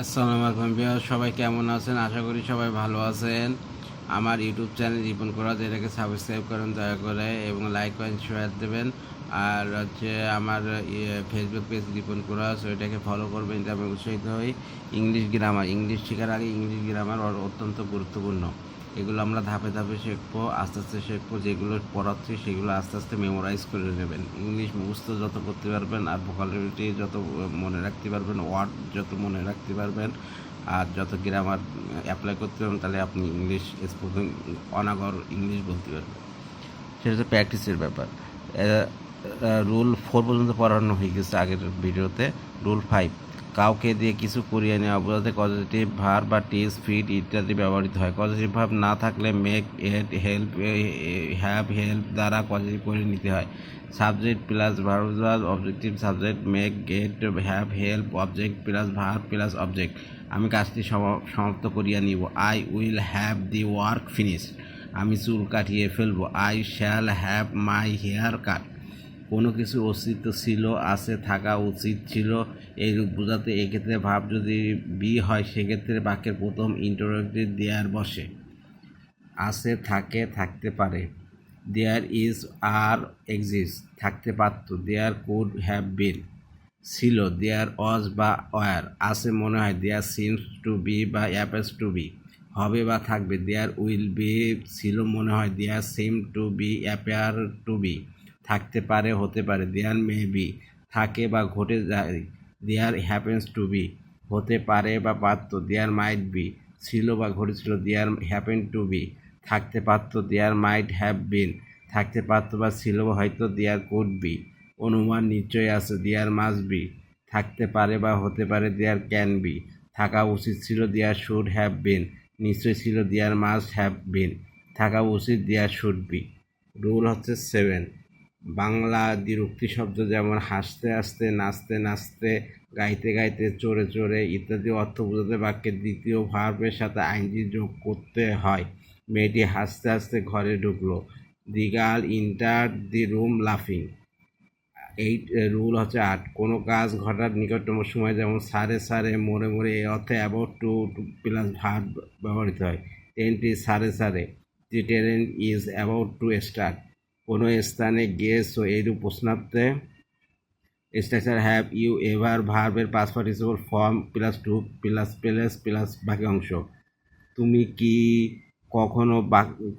আসসালামু আলাইকুম বিহার সবাই কেমন আছেন? আশা করি সবাই ভালো আছেন। আমার ইউটিউব চ্যানেল রিপন করা এটাকে সাবস্ক্রাইব করেন, দয়া করে, এবং লাইক করেন শেয়ার দেবেন। আর হচ্ছে আমার ফেসবুক পেজ রিপন করা আছে এটাকে ফলো করবেন এটা আমি উৎসাহিত হই। ইংলিশ গ্রামার ইংলিশ শেখার আগে ইংলিশ গ্রামার অত্যন্ত গুরুত্বপূর্ণ। এগুলো আমরা ধাপে ধাপে শিখব, আস্তে আস্তে শিখব, যেগুলো পড়াচ্ছি সেগুলো আস্তে আস্তে মেমোরাইজ করে নেবেন। ইংলিশ মুখস্থ যত করতে পারবেন আর ভোকালিটি যত মনে রাখতে পারবেন ওয়ার্ড যত মনে রাখতে পারবেন আর যত গ্রামার অ্যাপ্লাই করতে পারবেন, তাহলে আপনি ইংলিশ স্পোকেন অনাগর ইংলিশ বলতে পারবেন। সেটা হচ্ছে প্র্যাকটিসের ব্যাপার। রুল ফোর পর্যন্ত পড়ানো হয়ে গেছে আগের ভিডিওতে রুল ফাইভ কাউকে দিয়ে কিছু করিয়ে নেওয়া বোঝাতে পজিটিভ ভার বা টিস ফিট ইত্যাদি ব্যবহৃত হয়। পজিটিভ ভাব না থাকলে make add help have help দ্বারা পজিটিভ করে নিতে হয়। Subject plus verb plus objective subject make get have help object plus verb plus object আমি কাজটি সমাপ্ত করিয়া নিব। I will have the work finish আমি চুল কাটিয়ে ফেলব। I shall have my hair cut কোনো কিছু অস্তিত্ব ছিল, আছে, থাকা উচিত ছিল এইরূপ বোঝাতে এক্ষেত্রে ভাব যদি বি হয়, সেক্ষেত্রে বাক্যের প্রথম ইন্টারোগেটিভ দেয়ার বসে। আছে, থাকে, থাকতে পারে। দেয়ার ইজ আর এক্সিস্ট থাকতে পারত। দেয়ার কুড হ্যাভ বিন ছিল। দেয়ার অজ বা ওয়ার আছে মনে হয় দেয়ার সিমস টু বি বা অ্যাপেস টু বি হবে বা থাকবে। দেয়ার উইল বি ছিল মনে হয় there seem to be appear to be থাকতে পারে, হতে পারে। দেয়ার মে বি থাকে বা ঘটে যায়। দেয়ার হ্যাপেন্স টু বি হতে পারে বা পারত। দেয়ার মাইট বি ছিল বা ঘটেছিল। দেয়ার হ্যাপেন টু বি থাকতে পারত। দেয়ার মাইট হ্যাভ বিন থাকতে পারত বা ছিল হয়তো। দেয়ার কুড বি অনুমান নিশ্চয়ই আছে। দেয়ার মাস বি থাকতে পারে বা হতে পারে। দেয়ার ক্যান বি থাকা উচিত ছিল। দেয়ার শুড হ্যাভ বিন নিশ্চয় ছিল। দেয়ার মাস হ্যাভ বিন থাকা উচিত। দেয়ার শুড বি রুল হচ্ছে সেভেন বাংলা দ্বিরুক্তি শব্দ যেমন হাসতে হাসতে, নাচতে নাচতে, গাইতে গাইতে, চড়ে চড়ে ইত্যাদি অর্থ বোঝাতে বাক্যের দ্বিতীয় ভার্বের সাথে আইনজি যোগ করতে হয়। মেয়েটি হাসতে হাসতে ঘরে ঢুকলো। The girl enter the room লাফিং। এই রুল হচ্ছে আট কোনো কাজ ঘটার নিকটতম সময় যেমন সারে সারে মোড়ে মোড়ে এই অর্থে অ্যাবাউট টু প্লাস ভার্ব ব্যবহৃত হয়। ট্রেনটি সারে সারে। The train is about to start. কোনো স্থানে গেছো এইরূপ প্রশ্নার্থে? স্ট্রাকচার হ্যাভ ইউ এভার ভার্বের pass participle form plus to plus plus plus বাকি অংশ। তুমি কি কখনো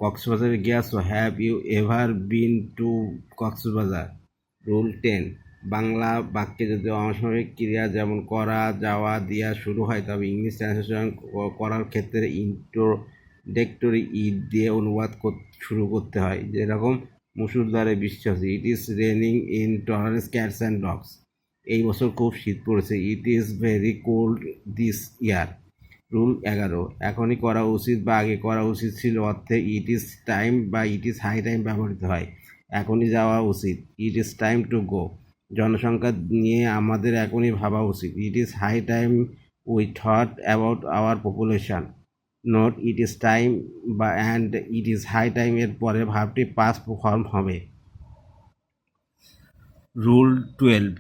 কক্সবাজারে গিয়েছো? Have you ever been to Cox's Bazar? Rule ten. Bangla বাক্যে যদি অসাময়িক ক্রিয়া যেমন করা, যাওয়া, দিয়া শুরু হয়, তবে ইংলিশ ট্রান্সলেশন করার ক্ষেত্রে ইন্ট্রোডেক্টরি ইট দিয়ে অনুবাদ শুরু করতে হয়। যেরকম মুসুরদারে হচ্ছে it is raining in tolerance cats and dogs এই বছর খুব শীত পড়েছে। It is very cold this year rule এগারো। এখনই করা উচিত বা আগে করা উচিত ছিল অর্থে ইট ইজ টাইম বা ইট ইজ হাই টাইম ব্যবহৃত হয়। এখনই যাওয়া উচিত। It is time to go জনসংখ্যা নিয়ে আমাদের এখনই ভাবা উচিত। It is high time we thought about our population note it is time বা and it is high time এর পরে ভাবটি পাস ফর্ম হবে। রুল টুয়েলভ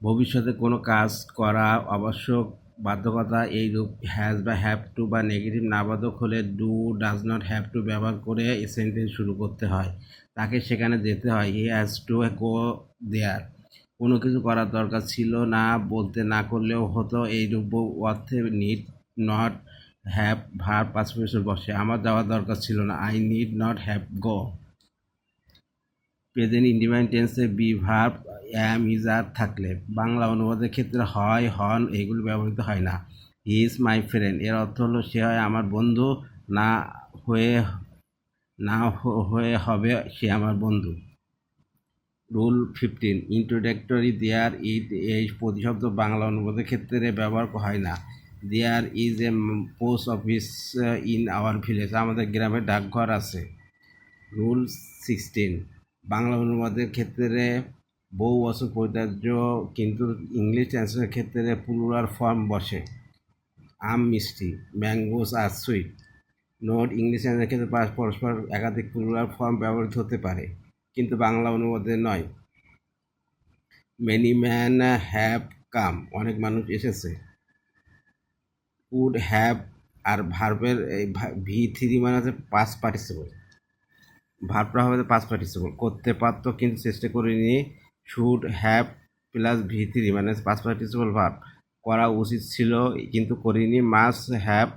ভবিষ্যতে কোনো কাজ করা আবশ্যক বাধ্যকতা এই রূপ হ্যাজ বা হ্যাভ টু বা নেগেটিভ নাবাদক হলে do does not have to ব্যবহার করে সেন্টেন্স শুরু করতে হয়। তাকে সেখানে যেতে হয় হি হ্যাজ টু গো দেয়ার কোনো কিছু করার দরকার ছিল না, বলতে না করলেও হতো এই রূপ অর্থে নিড নট হ্যাভ ভার পাঁচ বছর বসে। আমার যাওয়ার দরকার ছিল না। I need not have go present ইন্ডিপেন্ডেন্সে be verb am is are থাকলে। বাংলা অনুবাদের ক্ষেত্রে হয়, হন, এগুলো ব্যবহৃত হয় না। হি ইজ মাই ফ্রেন্ড এর অর্থ হলো সে হয় আমার বন্ধু, না হয়ে না হয়ে হবে সে আমার বন্ধু। Rule fifteen introductory there it এই প্রতিশব্দ বাংলা অনুবাদের ক্ষেত্রে ব্যবহার হয় না। There is a post office in our village আমাদের গ্রামে ডাকঘর আছে। রুল সিক্সটিন বাংলা অনুবাদের ক্ষেত্রে বহু বছর পরিত্যাজ্য, কিন্তু ইংলিশ ট্রান্সলেশনের ক্ষেত্রে প্লুরাল ফর্ম বসে। আম মিষ্টি mangoes are sweet note English ট্রান্সলেশনের ক্ষেত্রে পরস্পর একাধিক প্লুরাল ফর্ম ব্যবহৃত হতে পারে, কিন্তু বাংলা অনুবাদে নয়। মেনি ম্যান হ্যাভ কাম অনেক মানুষ এসেছে। কুড হ্যাভ আর ভার্বের ভি থ্রি মানে হচ্ছে পাস পার্টিসিপল ভার্বটা হবে পাস পার্টিসিপল করতে পারতো কিন্তু চেষ্টা করিনি। Should have plus V three মানে পাস পার্টিসিপল ভার্ব করা উচিত ছিল কিন্তু করিনি। Must have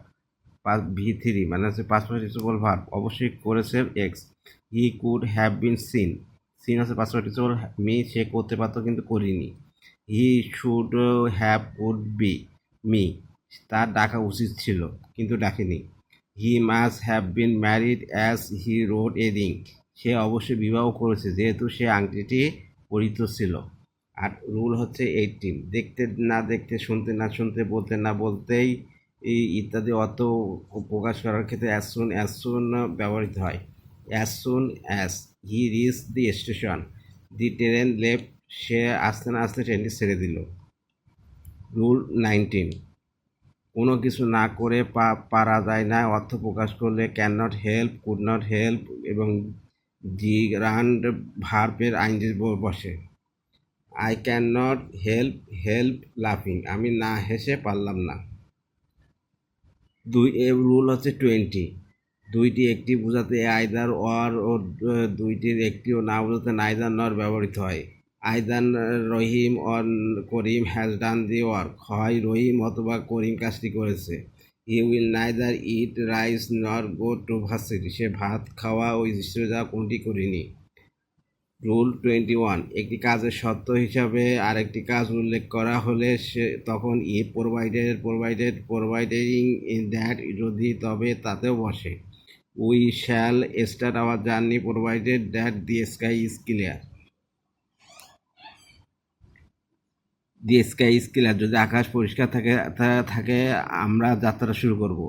past V three মানে হচ্ছে পাস পার্টিসিপল ভার্ব অবশ্যই করেছে ex he could have been seen seen হচ্ছে পাস পার্টিসিপল মি সে করতে পারতো কিন্তু করিনি। He should have would be me তার ডাকা উচিত ছিল, কিন্তু ডাকেনি। He must have been married as he rode a ring সে অবশ্যই বিবাহ করেছে, যেহেতু সে আংটিটি পরিত ছিল। আর রুল হচ্ছে এইটিন দেখতে না দেখতে, শুনতে না শুনতে, বলতে না বলতেই ইত্যাদি অত প্রকাশ করার ক্ষেত্রে অ্যাজ সুন অ্যাজ সুন ব্যবহৃত হয়। As soon as he reach the station the train left সে আসতে না আসতে ট্রেনটি ছেড়ে দিল। রুল নাইনটিন কোনো কিছু না করে পারা যায় না। অর্থ প্রকাশ করলে can not help could not help এবং দি রান্ড ভার্বের আইনজি বসে। I can not help help লাফিং আমি না হেসে পারলাম না। দুই, এ রুল হচ্ছে টোয়েন্টি দুইটি একটি বোঝাতে আইদার অর ও দুইটির একটিও না বোঝাতে নাইদার নর ব্যবহৃত হয়। Either Rahim or Karim has done the work. হয় রহিম অথবা করিম কাজটি করেছে। He will neither eat rice nor go to varsity সে ভাত, খাওয়া ও স্কুলে যাওয়া কোনটি করিনি। Rule twenty one. একটি কাজের সত্য হিসাবে আরেকটি কাজ উল্লেখ করা হলে সে তখন ই provided provided providing in that যদি তবে তাতেও বসে। We shall start our journey provided that the sky is clear. The sky is clear যদি আকাশ পরিষ্কার থাকে থাকে, আমরা যাত্রা শুরু করব।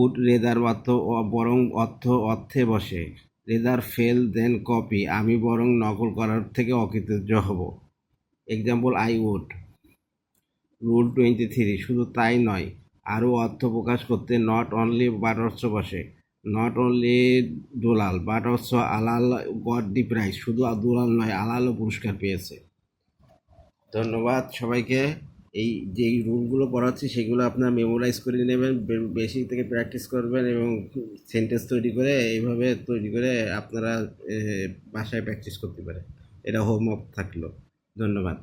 উড, রেদার অর্থ বরং অর্থ, অর্থে বসে। Rather fail, then copy. আমি বরং নকল করার থেকে অকৃতজ্ঞ হব। Example I would rule twenty three শুধু তাই নয়, আরও অর্থ প্রকাশ করতে নট অনলি বাট অলসো বসে। Not only Dolal but also Alal got the prize শুধু দোলাল নয়, আলালও পুরস্কার পেয়েছে। ধন্যবাদ সবাইকে। এই যে রুলগুলো পড়াচ্ছি সেগুলো আপনারা মেমোরাইজ করে নেবেন বেশি থেকে প্র্যাকটিস করবেন এবং সেন্টেন্স তৈরি করে এইভাবে তৈরি করে আপনারা বাসায় প্র্যাকটিস করতে পারেন। এটা হোমওয়ার্ক থাকল। ধন্যবাদ।